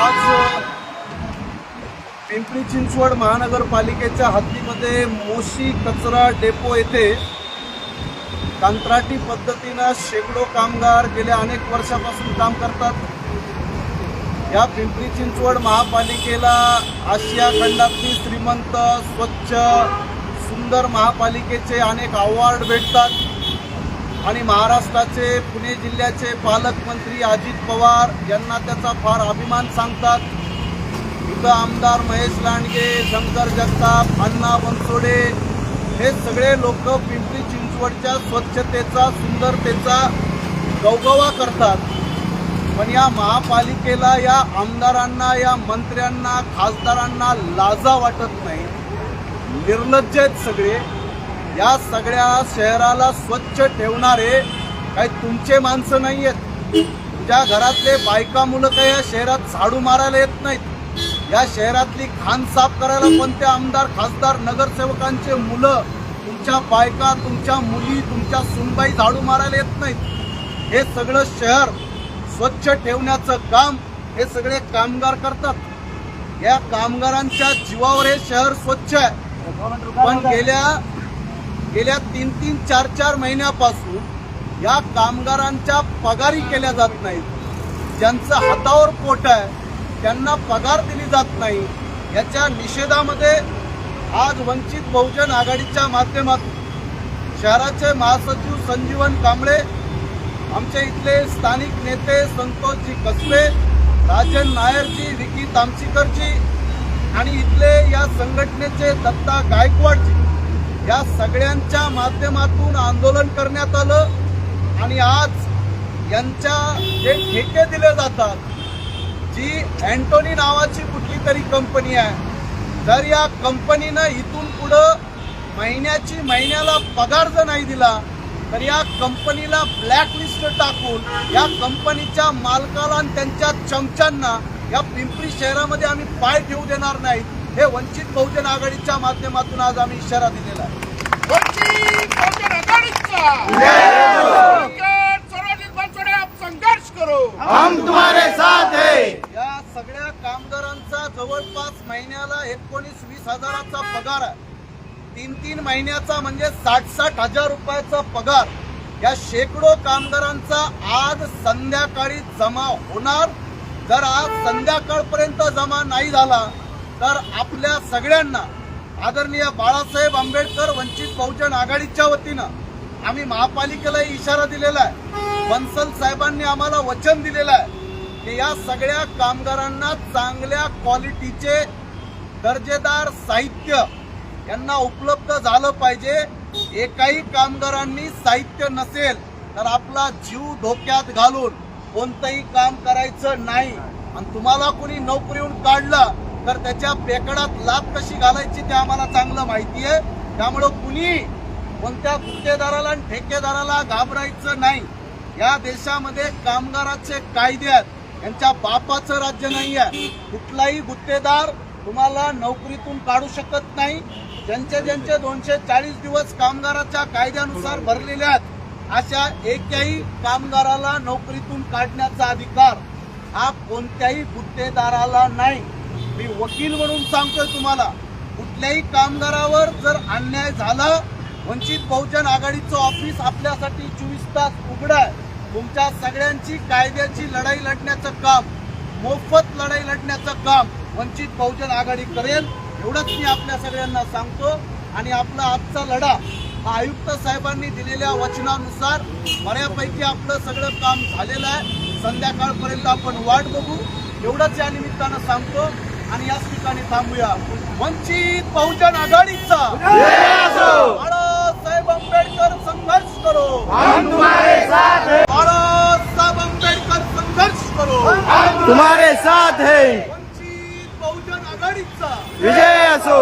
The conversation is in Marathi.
आज पिंपरी चिंचवड महानगरपालिकेच्या हद्दीमध्ये मोशी कचरा डेपो येथे कंत्राटी पद्धतीनं शेकडो कामगार गेल्या अनेक वर्षापासून काम करतात. या पिंपरी चिंचवड महापालिकेला आशिया खंडातली श्रीमंत स्वच्छ सुंदर महापालिकेचे अनेक अवॉर्ड भेटतात. आणि महाराष्ट्राचे पुणे जिल्ह्याचे पालकमंत्री अजित पवार यांना त्याचा फार अभिमान सांगतात. इथं आमदार महेश लांडगे शंकर जगताप अण्णा बनसोडे हे सगळे लोक पिंपरी चिंचवडच्या स्वच्छतेचा सुंदरतेचा गौगवा करतात. पण या महापालिकेला या आमदारांना या मंत्र्यांना खासदारांना लाजा वाटत नाही. निर्लज्ज आहेत सगळे. या सगळ्या शहराला स्वच्छ ठेवणारे काही तुमचे माणसं नाही आहेत तुझ्या घरातले बायका मुलं काही या शहरात झाडू मारायला येत नाहीत. या शहरातली खान साफ करायला कोणते आमदार खासदार नगरसेवकांचे मुलं तुमच्या बायका तुमच्या मुली तुमच्या सुनबाई झाडू मारायला येत नाहीत. हे सगळं शहर स्वच्छ ठेवण्याचं काम हे सगळे कामगार करतात. या कामगारांच्या जीवावर हे शहर स्वच्छ आहे. पण गेल्या गेल्या तीन तीन चार चार महिन्यापासून या कामगारांच्या पगारी केल्या जात नाहीत. ज्यांचं हातावर पोट आहे त्यांना पगार दिली जात नाही. याच्या निषेधामध्ये आज वंचित बहुजन आघाडीच्या माध्यमातून शहराचे महासचिव संजीवन कांबळे आमच्या इथले स्थानिक नेते संतोषजी कसबे राजन नायरजी विकी तामसीकरजी आणि इथले या संघटनेचे दत्ता गायकवाडजी या सगळ्यांच्या माध्यमातून आंदोलन करण्यात आलं आणि आज यांच्या जे ठेके दिले जातात जी अँटोनी नावाची कुठली तरी कंपनी आहे जर या कंपनीनं इथून पुढं महिन्याची महिन्याला पगार जर नाही दिला तर या कंपनीला ब्लॅकलिस्ट टाकून या कंपनीच्या मालकाला आणि त्यांच्या चमच्यांना या पिंपरी शहरामध्ये आम्ही पाय ठेवू देणार नाहीत. हे वंचित बहुजन आघाडीच्या माध्यमातून आज आम्ही इशारा दिलेला आहे. वंचित बहुजन आघाडीचा! संघर्ष करो! हम तुम्हारे साथ है। या सगळ्या कामगारांचा जवळपास महिन्याला एकोणीस वीस हजाराचा पगार आहे. तीन तीन महिन्याचा म्हणजे साठ साठ हजार रुपयाचा पगार. या शेकडो कामगारांचा आज संध्याकाळी जमा होणार. जर आज संध्याकाळपर्यंत जमा नाही झाला तर आपल्या सगळ्यांना आदरणीय बाळासाहेब आंबेडकर वंचित बहुजन आघाडीच्या वतीनं आम्ही महापालिकेला इशारा दिलेला आहे. बन्सल साहेबांनी आम्हाला वचन दिलेलं आहे की या सगळ्या कामगारांना चांगल्या क्वालिटीचे दर्जेदार साहित्य यांना उपलब्ध झालं पाहिजे. एकाही कामगारांनी साहित्य नसेल तर आपला जीव धोक्यात घालून कोणतंही काम करायचं नाही. आणि तुम्हाला कोणी नोकरीहून काढलं तर त्याच्या पेकडात लाभ कशी घालायची ते आम्हाला चांगलं माहिती आहे. त्यामुळं कुणी कोणत्या गुत्तेदाराला आणि ठेकेदाराला घाबरायचं नाही. या देशामध्ये कामगाराचे कायदे आहेत. यांच्या बापाचं राज्य नाही आहे. कुठलाही गुत्तेदार तुम्हाला नोकरीतून काढू शकत नाही. ज्यांचे ज्यांचे दोनशे चाळीस दिवस कामगाराच्या कायद्यानुसार भरलेले आहेत अशा एकही कामगाराला नोकरीतून काढण्याचा अधिकार हा कोणत्याही गुत्तेदाराला नाही. मी वकील म्हणून सांगतोय तुम्हाला कुठल्याही कामगारावर जर अन्याय झाला वंचित बहुजन आघाडीचं ऑफिस आपल्यासाठी चोवीस तास उघडं आहे. तुमच्या सगळ्यांची कायद्याची लढाई लढण्याचं काम मोफत लढाई लढण्याचं काम वंचित बहुजन आघाडी करेल एवढंच मी आपल्या सगळ्यांना सांगतो. आणि आपला आजचा लढा हा आयुक्त साहेबांनी दिलेल्या वचनानुसार बऱ्यापैकी आपलं सगळं काम झालेलं आहे. संध्याकाळपर्यंत आपण वाट बघू. एवढंच या निमित्तानं सांगतो. आणि याच ठिकाणी थांबूया. वंचित बहुजन आघाडीचा. बाळासाहेब आंबेडकर संघर्ष करो. बाळासाहेब आंबेडकर संघर्ष करो. तुम्हारे साथ है। वंचित बहुजन आघाडीचा. विजय असो।